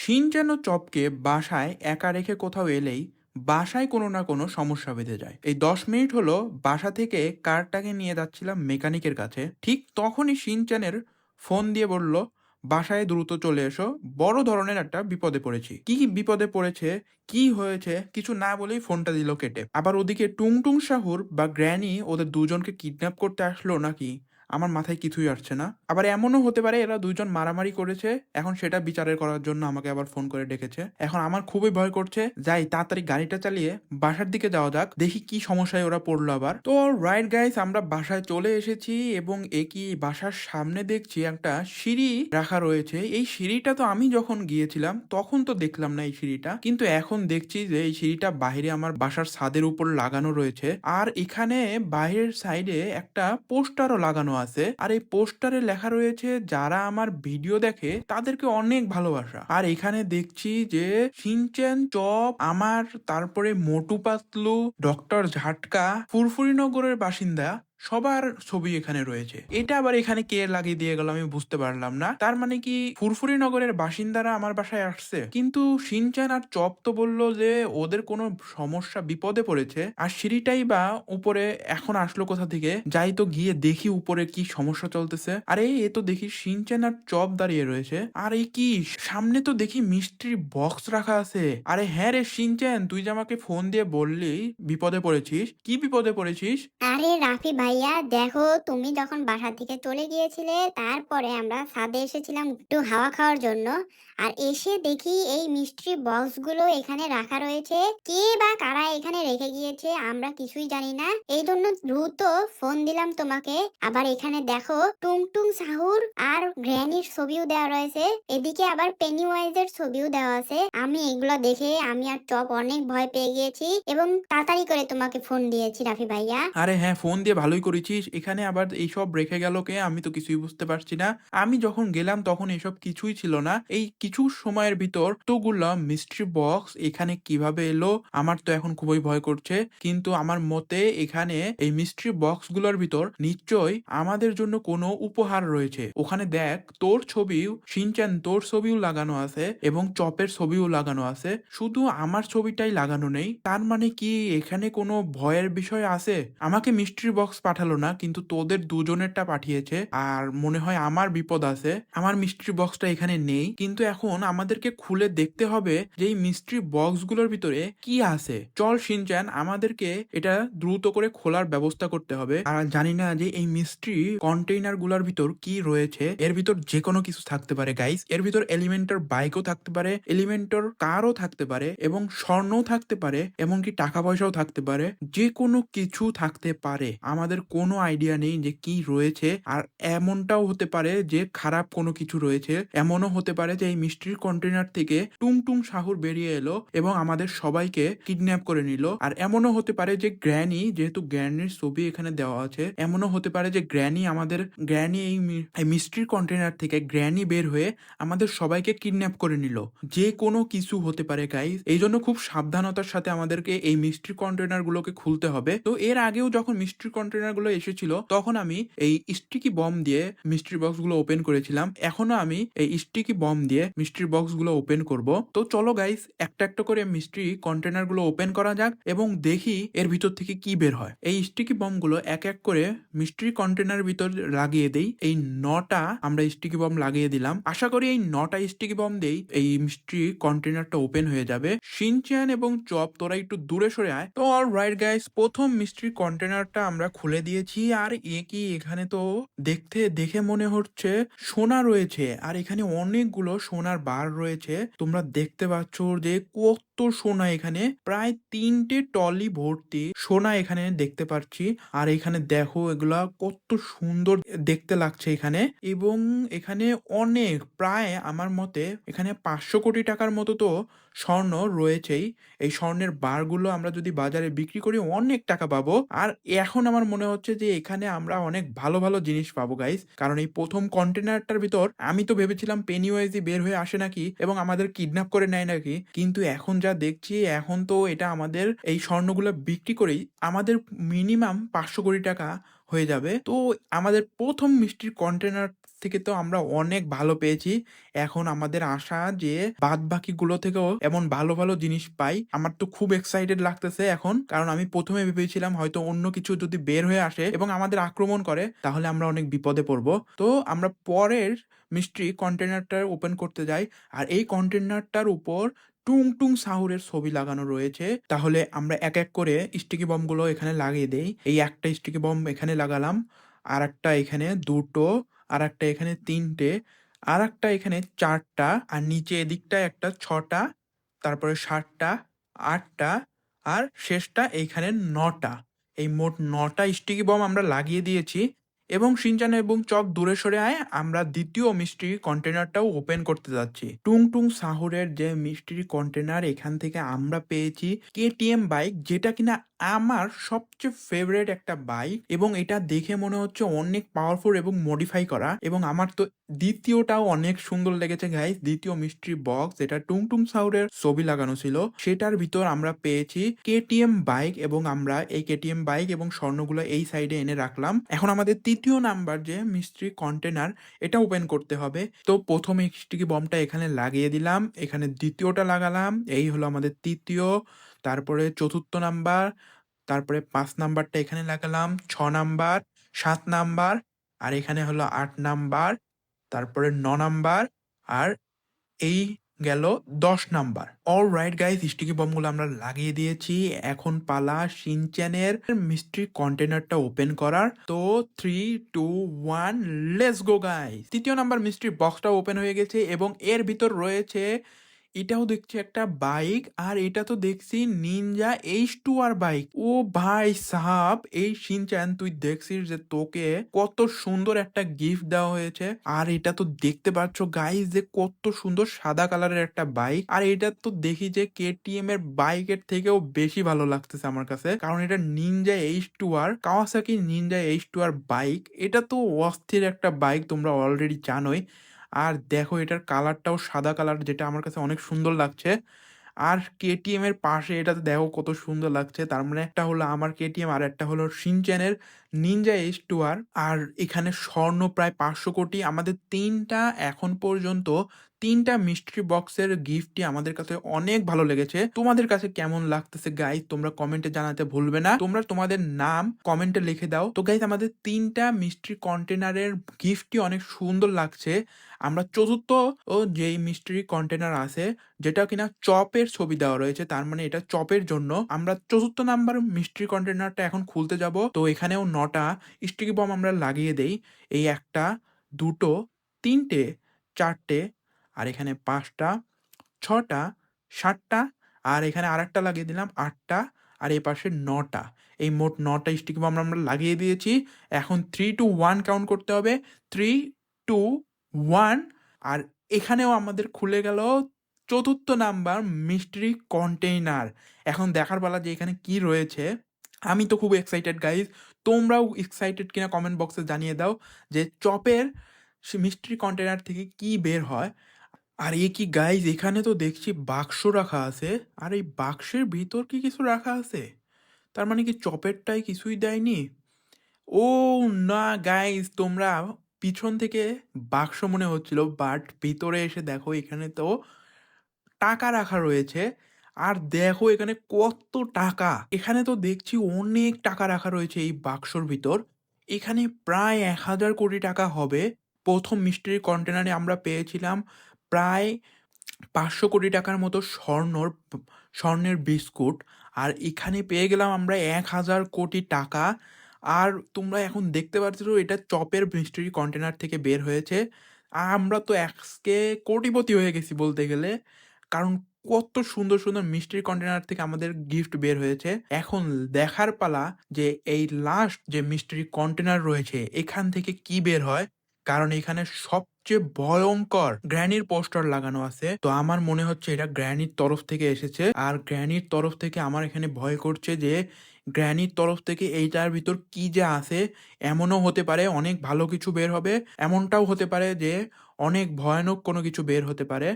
Shinchan ও চপকে বাসায় একা রেখে কোথাও এলেই বাসায় কোনো না কোনো সমস্যা বেঁধে যায়। এই দশ মিনিট হলো বাসা থেকে কারটাকে নিয়ে যাচ্ছিলাম মেকানিকের কাছে। ঠিক তখনই শিনচানের ফোন দিয়ে বলল, বাসায় দ্রুত চলে এসো, বড় ধরনের একটা বিপদে পড়েছি। কি বিপদে পড়েছে? কি হয়েছে? কিছু না বলেই ফোনটা দিল কেটে। আবার ওদিকে টুংটুং শাহুর বা গ্র্যানি ওদের দুজনকে কিডন্যাপ করতে আসলো নাকি? আমার মাথায় কিছুই আসছে না। আবার এমনও হতে পারে এরা দুজন মারামারি করেছে, এখন সেটা বিচারের করার জন্য আমাকে আবার ফোন করে ডেকেছে। এখন আমার খুবই ভয় করছে, যাই তাড়াতাড়ি গাড়িটা চালিয়ে বাসার দিকে যাওয়া যাক, দেখি কি সমস্যায় ওরা পড়ল আবার। তো রাইট গাইস আমরা বাসায় চলে এসেছি এবং একই বাসার সামনে দেখছি একটা সিঁড়ি রাখা রয়েছে। এই সিঁড়িটা তো আমি যখন গিয়েছিলাম, তখন তো দেখলাম না এই সিঁড়িটা। কিন্তু এখন দেখছি যে এই সিঁড়িটা বাইরে আমার বাসার ছাদের উপর লাগানো রয়েছে। আর এখানে বাইরের সাইডে একটা পোস্টারও লাগানো আছে। আর এই পোস্টারে লেখা রয়েছে, যারা আমার ভিডিও দেখে তাদেরকে অনেক ভালোবাসা। আর এখানে দেখছি যে, সিনচেন চপ, আমার তারপরে মোটু পাতলু ডক্টর ঝাটকা, ফুরফুরিনগরের বাসিন্দা। সবার ছবি এখানে রয়েছে। এটা আবার এখানে কে লাগিয়ে দিয়ে গেল আমি বুঝতে পারলাম না। তার মানে কি ফুরফুরি নগরের বাসিন্দারা আমার বাসায় আসছে? কিন্তু সিনচান আর চপ তো বলল যে ওদের কোনো সমস্যা বিপদে পড়েছে। আর সিঁড়িটাই বা উপরে এখন আসলো কোথা থেকে? যাই তো গিয়ে দেখি উপরে কি সমস্যা চলতেছে। আরে এ তো দেখি সিনচান আর চপ দাঁড়িয়ে রয়েছে। আর এই কি? সামনে তো দেখি মিষ্টির বক্স রাখা আছে। আরে হ্যাঁ রে সিনচান, তুই যে আমাকে ফোন দিয়ে বললি, বিপদে পড়েছিস? কি বিপদে পড়েছিস? আরে রাফি ভাইয়া, দেখো, তুমি যখন বাসা থেকে চলে গিয়েছিলে, তারপরে আমরা ছাদে এসেছিলাম একটু হাওয়া খাওয়ার জন্য। আর এসে দেখি এই মিষ্টির বক্সগুলো এখানে রাখা রয়েছে। কে বা কারা এখানে রেখে গিয়েছে, আমরা কিছুই জানি না। এই জন্য দ্রুত ফোন দিলাম তোমাকে। আবার এখানে দেখো টুংটুং সাহুর আর গ্র্যানির ছবিও দেওয়া রয়েছে। এদিকে আবার পেনি ওয়াইজের ছবিও দেওয়া আছে। আমি এগুলো দেখে আমি আর চপ অনেক ভয় পেয়ে গিয়েছি এবং তাড়াতাড়ি করে তোমাকে ফোন দিয়েছি রাফি ভাইয়া। আরে হ্যাঁ ফোন দিয়ে ভালোই করেছিস, এখানে আবার এইসব রেখে গেল কে? আমি তো কিছুই বুঝতে পারছি না। আমি যখন গেলাম তখন এসব কিছুই ছিল না। এই কিছু সময়ের ভিতর তোগুলো মিস্ট্রি বক্স এখানে কীভাবে এলো, আমার তো এখন খুবই ভয় করছে। কিন্তু আমার মতে এখানে এই মিস্ট্রি বক্সগুলোর ভিতর নিশ্চয়ই আমাদের জন্য কোনো উপহার রয়েছে। ওখানে দেখ, তোর ছবিও সিনচান তোর ছবিও লাগানো আছে এবং চপের ছবিও লাগানো আছে। শুধু আমার ছবিটাই লাগানো নেই, তার মানে কি এখানে কোনো ভয়ের বিষয় আছে? আমাকে মিস্ট্রি বক্স পাঠালো না, কিন্তু তোদের দুজনেরটা পাঠিয়েছে। আর মনে হয় আমার বিপদ আছে। আমার মিস্ট্রি বক্সটা এখানে নেই। কিন্তু এখন আমাদেরকে খুলে দেখতে হবে যে এই মিস্ট্রি বক্সগুলোর ভিতরে কি আছে। চল সিনচান আমাদেরকে এটা দ্রুত করে খোলার ব্যবস্থা করতে হবে। আর জানি না যে এই মিস্ট্রি কন্টেইনারগুলার ভিতর কি রয়েছে। এর ভিতর যে কোনো কিছু থাকতে পারে গাইস এর ভিতর এলিমেন্টার বাইকও থাকতে পারে এলিমেন্টার কারও থাকতে পারে, এবং স্বর্ণও থাকতে পারে, এমনকি টাকা পয়সাও থাকতে পারে। যে কোনো কিছু থাকতে পারে। আমাদের কোনো আইডিয়া নেই যে কি রয়েছে। আর এমনটাও হতে পারে যে খারাপ কোনো কিছু রয়েছে। এমনও হতে পারে যে এই মিষ্টির কন্টেনার থেকে টুং টুং শাহুর বেরিয়ে এলো এবং আমাদের সবাইকে কিডন্যাপ করে নিল। আর এমনও হতে পারে যে গ্র্যানি, যেহেতু গ্র্যানির ছবি এখানে দেওয়া আছে, এমনও হতে পারে যে গ্র্যানি আমাদের, গ্র্যানি এই মিষ্টির কন্টেনার থেকে গ্র্যানি বের হয়ে আমাদের সবাইকে কিডন্যাপ করে নিল। যে কোনো কিছু হতে পারে গাইস এই জন্য খুব সাবধানতার সাথে আমাদেরকে এই মিষ্টির কন্টেনার গুলোকে খুলতে হবে। তো এর আগেও যখন মিষ্টির কন্টেনার গুলো এসেছিল, তখন আমি এই স্টিকি বম দিয়ে মিষ্টির বক্সগুলো ওপেন করেছিলাম। এখনও আমি এই স্টিকি বম দিয়ে মিষ্টির বক্সগুলো ওপেন করব। তো চলো গাইস একটা একটা করে মিষ্টি কন্টেনারগুলো ওপেন করা যাক এবং দেখি এর ভিতর থেকে কি বের হয়। এই স্টিকি বমগুলো এক এক করে মিষ্টির কন্টেনার ভিতর লাগিয়ে দেই। এই নটা আমরা স্টিকি বম লাগিয়ে দিলাম। আশা করি এই নটা স্টিকি বম দেই এই মিষ্টি কন্টেনারটা ওপেন হয়ে যাবে। সিনচ্যান এবং চপ তোরা একটু দূরে সরে আয়। তো অল রাইট গাইস প্রথম মিষ্টির কন্টেনারটা আমরা খুলে দিয়েছি, আর এ কি এখানে তো দেখতে, দেখে মনে হচ্ছে সোনা রয়েছে। আর এখানে অনেকগুলো সোনার বার রয়েছে। তোমরা দেখতে পাচ্ছ যে কত সোনা এখানে? প্রায় তিনটে টলি ভর্তি সোনা এখানে দেখতে পাচ্ছি। আর এখানে দেখো, এগুলা কত সুন্দর দেখতে লাগছে এখানে। এবং এখানে অনেক, প্রায় আমার মতে এখানে পাঁচশো কোটি টাকার মতো তো স্বর্ণ রয়েছেই। এই স্বর্ণের বারগুলো আমরা যদি বাজারে বিক্রি করি, অনেক টাকা পাবো। আর এখন আমার মনে হচ্ছে যে এখানে আমরা অনেক ভালো ভালো জিনিস পাবো গাইস কারণ এই প্রথম কন্টেনারটার ভিতর আমি তো ভেবেছিলাম পেনিওয়াইজি বের হয়ে আসে নাকি, এবং আমাদের কিডন্যাপ করে নেয় নাকি। কিন্তু এখন যা দেখছি এখন তো এটা আমাদের এই স্বর্ণগুলো বিক্রি করেই আমাদের মিনিমাম পাঁচশো কোটি টাকা হয়ে যাবে। তো আমাদের প্রথম মিষ্টির কন্টেনার থেকে তো আমরা অনেক ভালো পেয়েছি। এখন আমাদের আশা যে বাদ বাকিগুলো থেকেও এমন ভালো ভালো জিনিস পাই, আমার তো খুব এক্সাইটেড লাগতেছে এখন। কারণ আমি প্রথমে ভেবেছিলাম হয়তো অন্য কিছু যদি বের হয়ে আসে এবং আমাদের আক্রমণ করে, তাহলে আমরা অনেক বিপদে পড়ব। তো আমরা পরের মিষ্টি কন্টেনারটা ওপেন করতে যাই। আর এই কন্টেনারটার উপর টুং টুং সাহুরের ছবি লাগানো রয়েছে। তাহলে আমরা এক এক করে স্টিকি বমগুলো এখানে লাগিয়ে দেই। এই একটা স্টিকি বম এখানে লাগালাম আর একটা এখানে দুটো আর একটা এখানে তিনটে আর একটা এখানে চারটা, আর নিচে এদিকটায় একটা ছটা, তারপরে সাতটা, আটটা, আর শেষটা এইখানে নটা। এই মোট নটা স্টিকি বম আমরা লাগিয়ে দিয়েছি। এবং সিনচান এবং চক দূরে সরে আয়, আমরা দ্বিতীয় মিষ্টি কন্টেনারটাও ওপেন করতে যাচ্ছি। টুং টুং সাহুরের যে মিষ্টির কন্টেনার, এখান থেকে আমরা পেয়েছি কেটিএম বাইক, যেটা কিনা আমার সবচেয়ে ফেভারেট একটা বাইক এবং এটা দেখে মনে হচ্ছে অনেক পাওয়ারফুল এবং মডিফাই করা এবং আমার তো দ্বিতীয়টাও অনেক সুন্দর লেগেছে গাইস দ্বিতীয় মিষ্টির বক্স এটা টুং টুং সাউরের ছবি লাগানো ছিল। সেটার ভিতর আমরা পেয়েছি কেটিএম বাইক এবং আমরা এই কেটিএম বাইক এবং স্বর্ণগুলো এই সাইডে এনে রাখলাম। এখন আমাদের তৃতীয় নাম্বার যে মিষ্টি কন্টেনার এটা ওপেন করতে হবে। তো প্রথম স্টিকি বমটা এখানে লাগিয়ে দিলাম। এখানে দ্বিতীয়টা লাগালাম। এই হলো আমাদের তৃতীয়। তারপরে চতুর্থ নাম্বার তারপরে পাঁচ নাম্বারটা এখানে লাগালাম। ছ নাম্বার সাত নাম্বার আর এখানে হলো আট নাম্বার তারপরে ন নাম্বার আর এই গেল দশ number. All right guys sticky বমগুলো আমরা লাগিয়ে দিয়েছি। এখন পালা সিনচ্যানের মিস্ট্রি কন্টেনারটা ওপেন করার। তো three two one let's go guys তৃতীয় নাম্বার মিস্ট্রি বক্সটা ওপেন হয়ে গেছে এবং এর ভিতর রয়েছে এটাও দেখছি একটা বাইক আর এটা তো দেখছি Ninja H two R bike. ও ভাই সাহাব, এই সিনচ্যান তুই দেখছিস যে তোকে কত সুন্দর একটা গিফট দেওয়া হয়েছে? আর এটা তো দেখতে পাচ্ছ গাইস যে কত সুন্দর সাদা কালারের একটা বাইক। আর এটা তো দেখি যে কেটিএম এর বাইকের থেকেও বেশি ভালো লাগতেছে আমার কাছে। কারণ এটা Ninja H two R Kawasaki Ninja H two R bike. এটা তো অস্থির একটা বাইক, তোমরা অলরেডি জানোই। আর দেখো এটার কালারটাও সাদা কালার, যেটা আমার কাছে অনেক সুন্দর লাগছে। আর কেটিএম এর পাশে এটাতে দেখো কত সুন্দর লাগছে। তার মানে একটা হলো আমার কেটিএম আর একটা হলো সিনচ্যানের নিনজা এইচ টু আর আর এখানে স্বর্ণ প্রায় পাঁচশো কোটি। আমাদের তিনটা এখন পর্যন্ত তিনটা মিস্ট্রি বক্সের গিফটই আমাদের কাছে অনেক ভালো লেগেছে। তোমাদের কাছে কেমন লাগতেছে গাইজ তোমরা কমেন্টে জানাতে ভুলবে না। তোমরা তোমাদের নাম কমেন্টে লিখে দাও। তো গাইজ আমাদের তিনটা মিস্ট্রি কন্টেনারের গিফটই অনেক সুন্দর লাগছে। আমরা চতুর্থ ও যেই মিস্ট্রি কন্টেনার আছে, যেটা কিনা চপের ছবি দেওয়া রয়েছে, তার মানে এটা চপের জন্য। আমরা চতুর্থ নাম্বার মিস্ট্রি কন্টেনারটা এখন খুলতে যাব। তো, এখানেও নটা স্টিকি বম আমরা লাগিয়ে দেই। এই একটা, দুটো, তিনটে, চারটে, আর এখানে পাঁচটা, ছটা, সাতটা, আর এখানে আরেকটা লাগিয়ে দিলাম, আটটা, আর এই পাশে নটা। এই মোট নটা স্টিক বম আমরা লাগিয়ে দিয়েছি। এখন থ্রি টু ওয়ান কাউন্ট করতে হবে। থ্রি টু ওয়ান আর এখানেও আমাদের খুলে গেল চতুর্থ নাম্বার মিস্ট্রি কন্টেইনার এখন দেখার পালা যে এখানে কি রয়েছে। আমি তো খুব এক্সাইটেড গাইজ তোমরাও এক্সাইটেড কিনা কমেন্ট বক্সে জানিয়ে দাও যে চপের মিস্ট্রি কন্টেনার থেকে কি বের হয়। আর এ কি গাইজ এখানে তো দেখছি বাক্স রাখা আছে। আর এই বাক্সের ভিতর কি কিছু রাখা আছে? তার মানে কি চপেরটাই কিছুই দেয়নি? ও না গাইজ তোমরা পিছন থেকে বাক্স মনে হচ্ছিল বাট ভিতরে এসে দেখো এখানে তো টাকা রাখা রয়েছে। আর দেখো এখানে কত টাকা। এখানে তো দেখছি অনেক টাকা রাখা রয়েছে এই বাক্সর ভিতর। এখানে প্রায় এক হাজার কোটি টাকা হবে। প্রথম মিষ্টির কন্টেনারে আমরা পেয়েছিলাম প্রায় পাঁচশো কোটি টাকার মতো স্বর্ণর, স্বর্ণের বিস্কুট। আর এখানে পেয়ে গেলাম আমরা এক হাজার কোটি টাকা। আর তোমরা এখন দেখতে পাচ্ছ এটা চপের মিষ্টির কন্টেনার থেকে বের হয়েছে। আর আমরা তো আজকে কোটিপতি হয়ে গেছি বলতে গেলে। কারণ কত সুন্দর সুন্দর মিষ্টির কন্টেনার থেকে আমাদের গিফট বের হয়েছে। এখন দেখার পালা যে এই লাস্ট যে মিষ্টির কন্টেনার রয়েছে, এখান থেকে কি বের হয়? কারণ এখানে সবচেয়ে ভয়ঙ্কর গ্র্যানির পোস্টার লাগানো আছে। তো আমার মনে হচ্ছে এটা গ্র্যানির তরফ থেকে এসেছে। আর গ্র্যানির তরফ থেকে আমার এখানে ভয় করছে যে গ্র্যানির তরফ থেকে এইটার ভিতর কি যে আছে, এমনও হতে পারে অনেক ভালো কিছু বের হবে, এমনটাও হতে পারে যে অনেক ভয়ানক কোনো কিছু বের হতে পারে।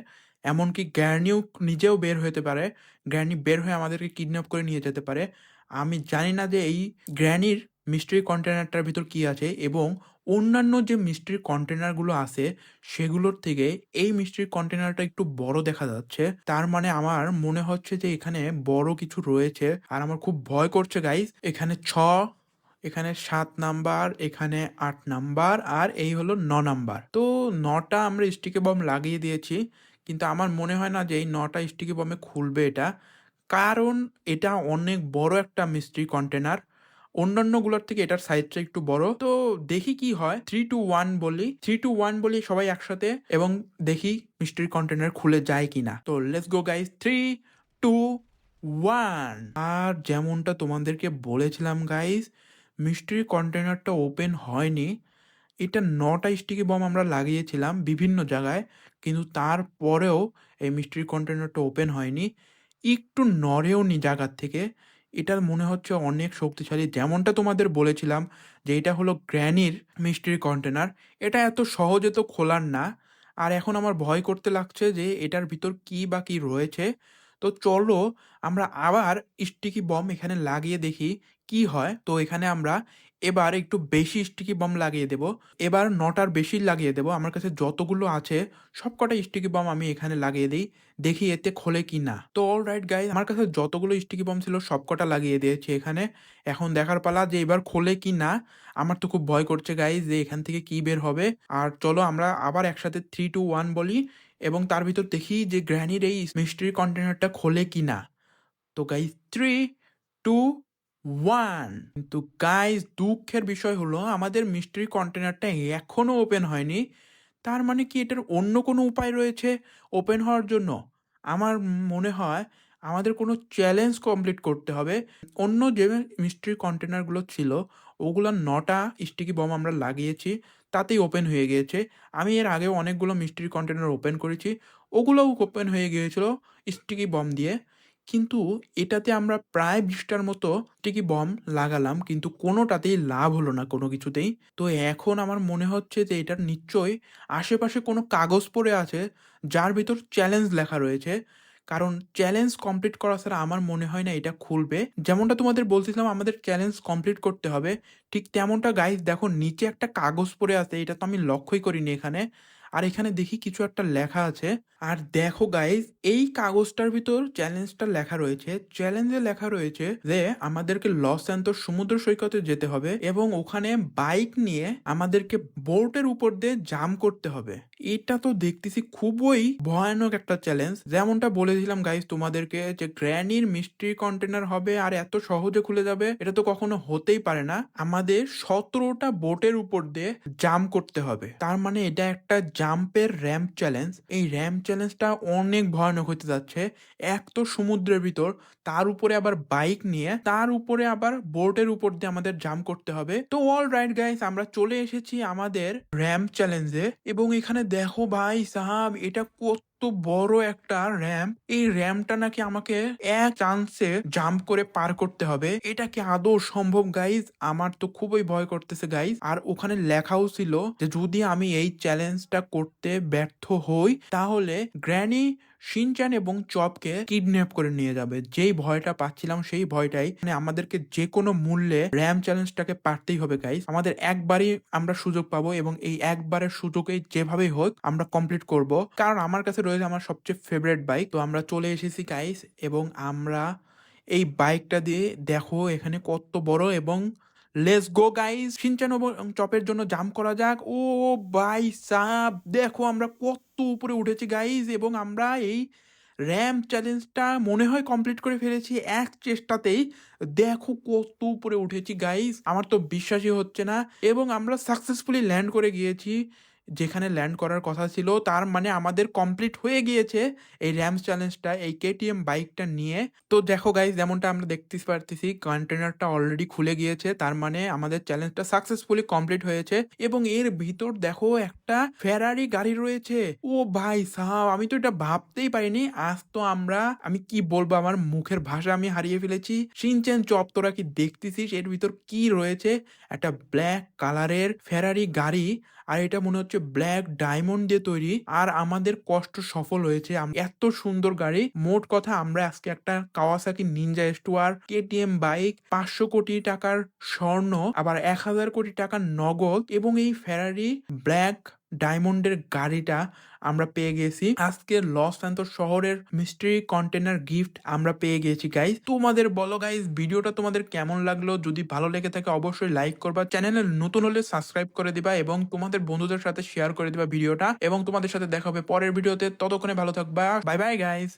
এমনকি গ্র্যানিও নিজেও বের হতে পারে। গ্র্যানি বের হয়ে আমাদেরকে কিডন্যাপ করে নিয়ে যেতে পারে। আমি জানি না যে এই গ্র্যানির মিস্ট্রি কন্টেনারটার ভিতর কি আছে এবং অন্যান্য যে মিষ্টির কন্টেনারগুলো আছে, সেগুলোর থেকে এই মিষ্টির কন্টেনারটা একটু বড় দেখা যাচ্ছে। তার মানে আমার মনে হচ্ছে যে এখানে বড় কিছু রয়েছে। আর আমার খুব ভয় করছে গাইস এখানে ছ, এখানে সাত নাম্বার, এখানে আট নাম্বার, আর এই হলো ন নাম্বার। তো নটা আমরা স্টিকে বম লাগিয়ে দিয়েছি। কিন্তু আমার মনে হয় না যে এই নটা স্টিকি বমে খুলবে এটা। কারণ এটা অনেক বড় একটা মিষ্টি কন্টেনার অন্যান্যগুলোর থেকে এটার সাইজটা একটু বড়। তো দেখি কি হয়। থ্রি টু ওয়ান বলি। থ্রি টু ওয়ান বলি সবাই একসাথে এবং দেখি মিষ্টির কন্টেনার খুলে যায় কিনা। তো let's go guys three two one আর যেমনটা তোমাদেরকে বলেছিলাম গাইস মিষ্টির কন্টেনারটা ওপেন হয়নি। এটা নটা স্টিকি বম আমরা লাগিয়েছিলাম বিভিন্ন জায়গায়। কিন্তু তারপরেও এই মিষ্টির কন্টেনারটা ওপেন হয়নি। একটু নড়েও নি জায়গার থেকে। এটার মনে হচ্ছে অনেক শক্তিশালী। যেমনটা তোমাদের বলেছিলাম যে এটা হলো গ্র্যানির মিষ্টির কন্টেনার এটা এত সহজে তো খোলার না। আর এখন আমার ভয় করতে লাগছে যে এটার ভিতর কি বা কি রয়েছে। তো চলো আমরা আবার স্টিকি বম এখানে লাগিয়ে দেখি কি হয়। তো এখানে আমরা এবার একটু বেশি স্টিকি বম লাগিয়ে দেব। এবার নটার বেশি লাগিয়ে দেব। আমার কাছে যতগুলো আছে, সবকটা স্টিকি বম আমি এখানে লাগিয়ে দিই। দেখি এতে খোলে কি না তো অল রাইট গাইজ আমার কাছে যতগুলো স্টিকি বম ছিল, সবকটা লাগিয়ে দিয়েছি এখানে। এখন দেখার পালা যে এবার খোলে কি না আমার তো খুব ভয় করছে গাইজ যে এখান থেকে কি বের হবে। আর চলো আমরা আবার একসাথে থ্রি টু ওয়ান বলি এবং তার ভিতর দেখি যে গ্র্যানির এই মিস্ট্রি কন্টেনারটা খোলে কি না তো গাইজ থ্রি টু ওয়ান কিন্তু গাইজ দুঃখের বিষয় হলো, আমাদের মিস্ট্রি কন্টেনারটা এখনও ওপেন হয়নি। তার মানে কি এটার অন্য কোনো উপায় রয়েছে ওপেন হওয়ার জন্য? আমার মনে হয় আমাদের কোনো চ্যালেঞ্জ কমপ্লিট করতে হবে। অন্য যে মিস্ট্রি কন্টেনারগুলো ছিল, ওগুলো নটা স্টিকি বম আমরা লাগিয়েছি, তাতেই ওপেন হয়ে গিয়েছে। আমি এর আগেও অনেকগুলো মিস্ট্রি কন্টেনার ওপেন করেছি, ওগুলোও ওপেন হয়ে গিয়েছিল স্টিকি বম দিয়ে। কিন্তু এটাতে আমরা প্রায় বিশটার মতো স্টিকি বম লাগালাম, কিন্তু কোনোটাতেই লাভ হলো না কোনো কিছুতেই। তো এখন আমার মনে হচ্ছে যে এটার নিশ্চয়ই আশেপাশে কোনো কাগজ পড়ে আছে যার ভিতর চ্যালেঞ্জ লেখা রয়েছে। কারণ চ্যালেঞ্জ কমপ্লিট করা ছাড়া আমার মনে হয় না এটা খুলবে। যেমনটা তোমাদের বলছিলাম, আমাদের চ্যালেঞ্জ কমপ্লিট করতে হবে। ঠিক তেমনটা গাইজ দেখো নিচে একটা কাগজ পড়ে আছে, এটা তো আমি লক্ষ্যই করিনি এখানে। আর এখানে দেখি কিছু একটা লেখা আছে। আর দেখো গাইজ এই কাগজটার ভিতর চ্যালেঞ্জটা লেখা রয়েছে। চ্যালেঞ্জে লেখা রয়েছে যে আমাদেরকে লস অ্যান্তোর সমুদ্র সৈকতে যেতে হবে এবং ওখানে বাইক নিয়ে আমাদেরকে বোটের উপর দিয়ে জাম করতে হবে। এটা তো দেখতেছি খুবই ভয়ানক একটা চ্যালেঞ্জ যেমনটা বলেছিলাম গাইজ তোমাদেরকে যে গ্র্যানির মিষ্টি কন্টেনার হবে আর এত সহজে খুলে যাবে, এটা তো কখনো হতেই পারে না। আমাদের সতেরোটা বোটের উপর দিয়ে জাম করতে হবে। তার মানে এটা একটা জাম্পের র্যাম্প চ্যালেঞ্জ এই র্যাম্প চ্যালেঞ্জটা অনেক ভয়ানক হতে যাচ্ছে। এক তো সমুদ্রের ভিতর, তার উপরে আবার বাইক নিয়ে, তার উপরে আবার বোটের উপর দিয়ে আমাদের জাম করতে হবে। তো অল রাইট গাইস আমরা চলে এসেছি আমাদের র্যাম্প চ্যালেঞ্জে এবং এখানে দেখো ভাই সাহাব এটা কত বড় একটা র্যাম্প এই র্যাম্পটা নাকি আমাকে এক চান্সে জাম্প করে পার করতে হবে। এটা কি আদৌ সম্ভব গাইজ আমার তো খুবই ভয় করতেছে গাইজ আর ওখানে লেখাও ছিল যে, যদি আমি এই চ্যালেঞ্জটা করতে ব্যর্থ হই, তাহলে গ্র্যানি শিনচান এবং চপকে কিডন্যাপ করে নিয়ে যাবে। যেই ভয়টা পাচ্ছিলাম, সেই ভয়টাই। মানে আমাদেরকে যে কোনো মূল্যে র্যাম চ্যালেঞ্জটাকে পারতেই হবে গাইস আমাদের একবারই আমরা সুযোগ পাবো এবং এই একবারের সুযোগে যেভাবেই হোক আমরা কমপ্লিট করব। কারণ আমার কাছে রয়েছে আমার সবচেয়ে ফেভারিট বাইক তো আমরা চলে এসেছি গাইস এবং আমরা এই বাইকটা দিয়ে দেখো এখানে কত বড় এবং লেটস গো গাইস সিনচান চপের জন্য জাম্প করা যাক। ও বাই সাব, দেখো আমরা কত উপরে উঠেছি গাইস এবং আমরা এই র্যাম চ্যালেঞ্জটা মনে হয় কমপ্লিট করে ফেলেছি এক চেষ্টাতেই। দেখো কত উপরে উঠেছি গাইস আমার তো বিশ্বাসই হচ্ছে না। এবং আমরা সাকসেসফুলি ল্যান্ড করে গিয়েছি। যেখানে ল্যান্ড করার কথা ছিল, তার মানে আমাদের কমপ্লিট হয়ে গিয়েছে এই র্যামস চ্যালেঞ্জটা এই কেটিএম বাইকটা নিয়ে। তো দেখো গাইজ যেমনটা আমরা দেখতে পারতেছি কন্টেনারটা অলরেডি খুলে গিয়েছে, তার মানে আমাদের চ্যালেঞ্জটা সাকসেসফুলি কমপ্লিট হয়েছে। এবং এর ভিতর দেখো একটা ফেরারি গাড়ি রয়েছে। ও ভাই সাহাব, আমি তো এটা ভাবতেই পারিনি। আজ তো আমরা, আমি কি বলব, আমার মুখের ভাষা আমি হারিয়ে ফেলেছি। সিনচেন চপ, তোরা কি দেখতেছিস? এর ভিতর কি রয়েছে? একটা ব্ল্যাক কালারের ফেরারি গাড়ি। আর এটা মনে হচ্ছে ব্ল্যাক ডায়মন্ড দিয়ে তৈরি। আর আমাদের কষ্ট সফল হয়েছে। এত সুন্দর গাড়ি। মোট কথা আমরা আজকে একটা কাওয়াসাকি নিনজা স্টুয়ার কেটিএম বাইক পাঁচশো কোটি টাকার স্বর্ণ, আবার এক হাজার কোটি টাকার নগদ এবং এই ফেরারি ব্ল্যাক ডায়মন্ডের গাড়িটা আমরা পেয়ে গেছি। আজকে লস স্যান্তোস শহরের মিস্ট্রি কন্টেনার গিফট আমরা পেয়ে গেছি গাইজ তোমাদের বলো গাইজ ভিডিওটা তোমাদের কেমন লাগল? যদি ভালো লেগে থাকে, অবশ্যই লাইক করবা। চ্যানেলে নতুন হলে সাবস্ক্রাইব করে দিবা এবং তোমাদের বন্ধুদের সাথে শেয়ার করে দিবা ভিডিওটা। এবং তোমাদের সাথে দেখা হবে পরের ভিডিওতে। ততক্ষণে ভালো থাকবা। Bye bye guys